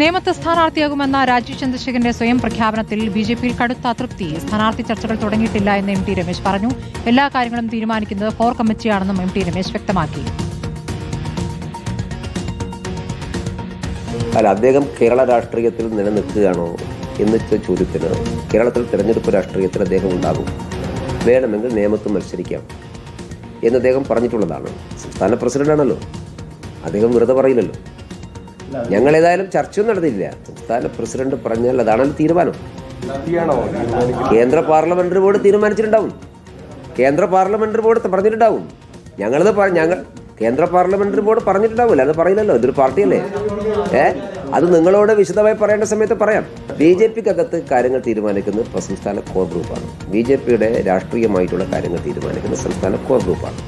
നേമത്ത് സ്ഥാനാർത്ഥിയാകുമെന്ന രാജീവ് ചന്ദ്രശേഖരന്റെ സ്വയം പ്രഖ്യാപനത്തിൽ ബി ജെ പിയിൽ കടുത്ത അതൃപ്തി. സ്ഥാനാർത്ഥി ചർച്ചകൾ തുടങ്ങിയിട്ടില്ല എന്ന് എം ടി രമേശ് പറഞ്ഞു. എല്ലാ കാര്യങ്ങളും തീരുമാനിക്കുന്നത് കോർ കമ്മിറ്റിയാണെന്നും എം ടി രമേശ് വ്യക്തമാക്കി. അല്ല അദ്ദേഹം കേരള രാഷ്ട്രീയത്തിൽ നിലനിൽക്കുകയാണോ എന്ന ചോദ്യത്തിന് കേരളത്തിൽ തെരഞ്ഞെടുപ്പ് രാഷ്ട്രീയത്തിൽ അദ്ദേഹം ഉണ്ടാകും. വേണമെങ്കിൽ നിയമത്ത് മത്സരിക്കാം എന്ന് അദ്ദേഹം പറഞ്ഞിട്ടുള്ളതാണ്. സംസ്ഥാന പ്രസിഡന്റാണല്ലോ. അദ്ദേഹം വെറുതെ പറയില്ലല്ലോ. ഞങ്ങൾ ഏതായാലും ചർച്ചയൊന്നും നടത്തിയില്ല സംസ്ഥാന പ്രസിഡന്റ് പറഞ്ഞാൽ അതാണല്ലോ തീരുമാനം. കേന്ദ്ര പാർലമെന്ററി ബോർഡ് തീരുമാനിച്ചിട്ടുണ്ടാവും. കേന്ദ്ര പാർലമെന്ററി ബോർഡ് പറഞ്ഞിട്ടുണ്ടാവും. ഞങ്ങളത് ഞങ്ങൾ കേന്ദ്ര പാർലമെന്ററി ബോർഡ് പറഞ്ഞിട്ടുണ്ടാവില്ല. അത് പറയില്ലല്ലോ. ഇതൊരു പാർട്ടിയല്ലേ? ഏ? അത് നിങ്ങളോട് വിശദമായി പറയേണ്ട സമയത്ത് പറയാം. ബി ജെ പിക്കകത്ത് കാര്യങ്ങൾ തീരുമാനിക്കുന്നത് സംസ്ഥാന കോർ ഗ്രൂപ്പാണ്. ബി ജെ പിയുടെ രാഷ്ട്രീയമായിട്ടുള്ള കാര്യങ്ങൾ തീരുമാനിക്കുന്ന സംസ്ഥാന കോർ ഗ്രൂപ്പാണ്.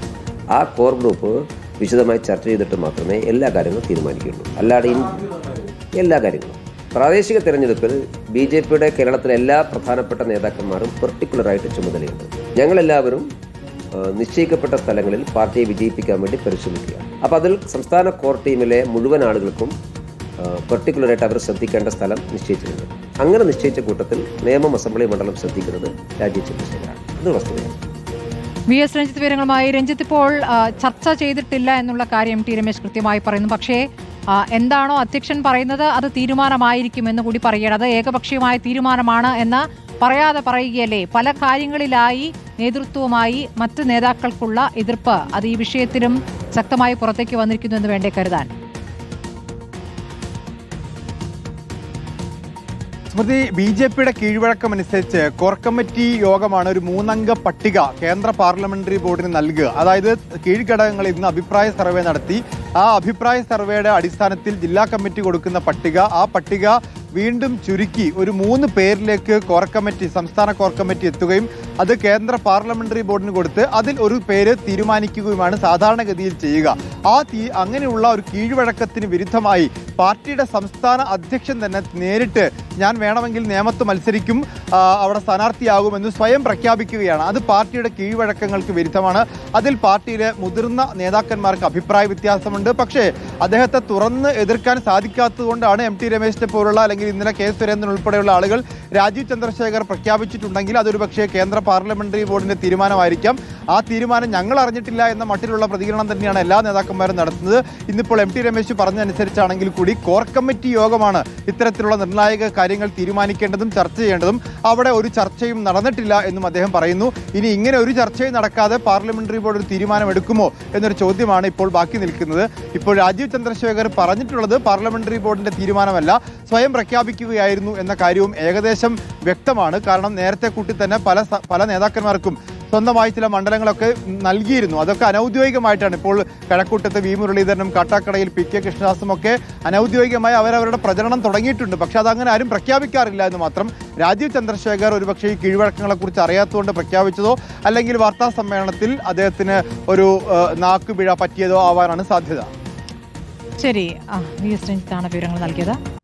ആ കോർ ഗ്രൂപ്പ് വിശദമായി ചർച്ച ചെയ്തിട്ട് മാത്രമേ എല്ലാ കാര്യങ്ങളും തീരുമാനിക്കുകയുള്ളൂ. അല്ലാതെ എല്ലാ കാര്യങ്ങളും. പ്രാദേശിക തെരഞ്ഞെടുപ്പിൽ ബി ജെ പിയുടെ കേരളത്തിലെ എല്ലാ പ്രധാനപ്പെട്ട നേതാക്കന്മാരും പെർട്ടിക്കുലറായിട്ട് ചുമതലയുണ്ട്. ഞങ്ങളെല്ലാവരും നിശ്ചയിക്കപ്പെട്ട സ്ഥലങ്ങളിൽ പാർട്ടിയെ വിജയിപ്പിക്കാൻ വേണ്ടി പരിശ്രമിക്കുക. അപ്പോൾ അതിൽ സംസ്ഥാന കോർ ടീമിലെ മുഴുവൻ ആളുകൾക്കും പെർട്ടിക്കുലറായിട്ട് അവർ ശ്രദ്ധിക്കേണ്ട സ്ഥലം നിശ്ചയിച്ചിട്ടുണ്ട്. അങ്ങനെ നിശ്ചയിച്ച കൂട്ടത്തിൽ നിയമം അസംബ്ലി മണ്ഡലം ശ്രദ്ധിക്കുന്നത് രാജ്യ ചന്ദ്രശേഖരാണ് ഇത് വസ്തുതയാണ് വി എസ് രഞ്ജിത്ത് വിവരങ്ങളുമായി. രഞ്ജിത്ത് ഇപ്പോൾ ചർച്ച ചെയ്തിട്ടില്ല എന്നുള്ള കാര്യം ടി രമേശ് കൃത്യമായി പറയുന്നു. പക്ഷേ എന്താണോ അധ്യക്ഷൻ പറയുന്നത് അത് തീരുമാനമായിരിക്കും എന്ന് കൂടി പറയണം അത് ഏകപക്ഷീയമായ തീരുമാനമാണ് എന്ന് പറയാതെ പറയുകയല്ലേ? പല കാര്യങ്ങളിലായി നേതൃത്വവുമായി മറ്റ് നേതാക്കൾക്കുള്ള എതിർപ്പ് അത് ഈ വിഷയത്തിലും ശക്തമായി പുറത്തേക്ക് വന്നിരിക്കുന്നു എന്ന് വേണ്ടേ കരുതാൻ? സ്മൃതി ബി ജെ പിയുടെ കീഴ്വഴക്കമനുസരിച്ച് കോർ കമ്മിറ്റി യോഗമാണ് ഒരു മൂന്നംഗ പട്ടിക കേന്ദ്ര പാർലമെന്ററി ബോർഡിന് നൽകുക. അതായത് കീഴ്ഘടകങ്ങളിൽ നിന്ന് അഭിപ്രായ സർവേ നടത്തി. ആ അഭിപ്രായ സർവേയുടെ അടിസ്ഥാനത്തിൽ ജില്ലാ കമ്മിറ്റി കൊടുക്കുന്ന പട്ടിക ആ പട്ടിക വീണ്ടും ചുരുക്കി ഒരു മൂന്ന് പേരിലേക്ക് കോർ കമ്മിറ്റി സംസ്ഥാന കോർ കമ്മിറ്റി എത്തുകയും അത് കേന്ദ്ര പാർലമെന്ററി ബോർഡിന് കൊടുത്ത് അതിൽ ഒരു പേര് തീരുമാനിക്കുകയുമാണ് സാധാരണഗതിയിൽ ചെയ്യുക. ആ തീ അങ്ങനെയുള്ള ഒരു കീഴ്വഴക്കത്തിന് വിരുദ്ധമായി പാർട്ടിയുടെ സംസ്ഥാന അധ്യക്ഷൻ തന്നെ നേരിട്ട് ഞാൻ വേണമെങ്കിൽ നിയമത്ത് മത്സരിക്കും അവിടെ സ്ഥാനാർത്ഥിയാകുമെന്ന് സ്വയം പ്രഖ്യാപിക്കുകയാണ്. അത് പാർട്ടിയുടെ കീഴ്വഴക്കങ്ങൾക്ക് വിരുദ്ധമാണ്. അതിൽ പാർട്ടിയിലെ മുതിർന്ന നേതാക്കന്മാർക്ക് അഭിപ്രായ വ്യത്യാസമുണ്ട്. പക്ഷേ അദ്ദേഹത്തെ തുറന്ന് എതിർക്കാൻ സാധിക്കാത്തതുകൊണ്ടാണ് എം ടി രമേശിനെ പോലുള്ള അല്ലെങ്കിൽ ഇന്നലെ കെ സുരേന്ദ്രൻ ഉൾപ്പെടെയുള്ള ആളുകൾ രാജീവ് ചന്ദ്രശേഖർ പ്രഖ്യാപിച്ചിട്ടുണ്ടെങ്കിൽ അതൊരു പക്ഷേ കേന്ദ്ര പാർലമെന്ററി ബോർഡിന്റെ തീരുമാനമായിരിക്കാം. ആ തീരുമാനം ഞങ്ങൾ അറിഞ്ഞിട്ടില്ല എന്ന മട്ടിലുള്ള പ്രതികരണം തന്നെയാണ് എല്ലാ നേതാക്കന്മാരും നടത്തുന്നത്. ഇന്നിപ്പോൾ എം ടി രമേശ് പറഞ്ഞതനുസരിച്ചാണെങ്കിൽ കൂടി കോർ കമ്മിറ്റി യോഗമാണ് ഇത്തരത്തിലുള്ള നിർണായക കാര്യങ്ങൾ തീരുമാനിക്കേണ്ടതും ചർച്ച ചെയ്യേണ്ടതും. അവിടെ ഒരു ചർച്ചയും നടന്നിട്ടില്ല എന്നും അദ്ദേഹം പറയുന്നു. ഇനി ഇങ്ങനെ ഒരു ചർച്ചയും നടക്കാതെ പാർലമെന്ററി ബോർഡ് ഒരു തീരുമാനം എടുക്കുമോ എന്നൊരു ചോദ്യമാണ് ഇപ്പോൾ ബാക്കി നിൽക്കുന്നത്. ഇപ്പോൾ രാജീവ് ചന്ദ്രശേഖർ പറഞ്ഞിട്ടുള്ളത് പാർലമെന്ററി ബോർഡിന്റെ തീരുമാനമല്ല സ്വയം പ്രഖ്യാപിക്കുകയായിരുന്നു എന്ന കാര്യവും ഏകദേശം വ്യക്തമാണ്. കാരണം നേരത്തെ കൂട്ടി തന്നെ പല പല നേതാക്കന്മാർക്കും സ്വന്തമായി ചില മണ്ഡലങ്ങളൊക്കെ നൽകിയിരുന്നു. അതൊക്കെ അനൗദ്യോഗികമായിട്ടാണ്. ഇപ്പോൾ കഴക്കൂട്ടത്ത് വി മുരളീധരനും കാട്ടാക്കടയിൽ പി കെ കൃഷ്ണദാസും ഒക്കെ അനൗദ്യോഗികമായി അവരവരുടെ പ്രചരണം തുടങ്ങിയിട്ടുണ്ട്. പക്ഷേ അതങ്ങനെ ആരും പ്രഖ്യാപിക്കാറില്ല എന്ന് മാത്രം രാജീവ് ചന്ദ്രശേഖർ ഒരുപക്ഷേ ഈ കീഴ്വഴക്കങ്ങളെക്കുറിച്ച് അറിയാത്തതുകൊണ്ട് പ്രഖ്യാപിച്ചതോ അല്ലെങ്കിൽ വാർത്താ സമ്മേളനത്തിൽ അദ്ദേഹത്തിന് ഒരു നാക്കുപിഴ പറ്റിയതോ ആവാനാണ് സാധ്യത. ശരി. ആ, വി എസ് രഞ്ജിത്താണ് വിവരങ്ങൾ നൽകിയത്.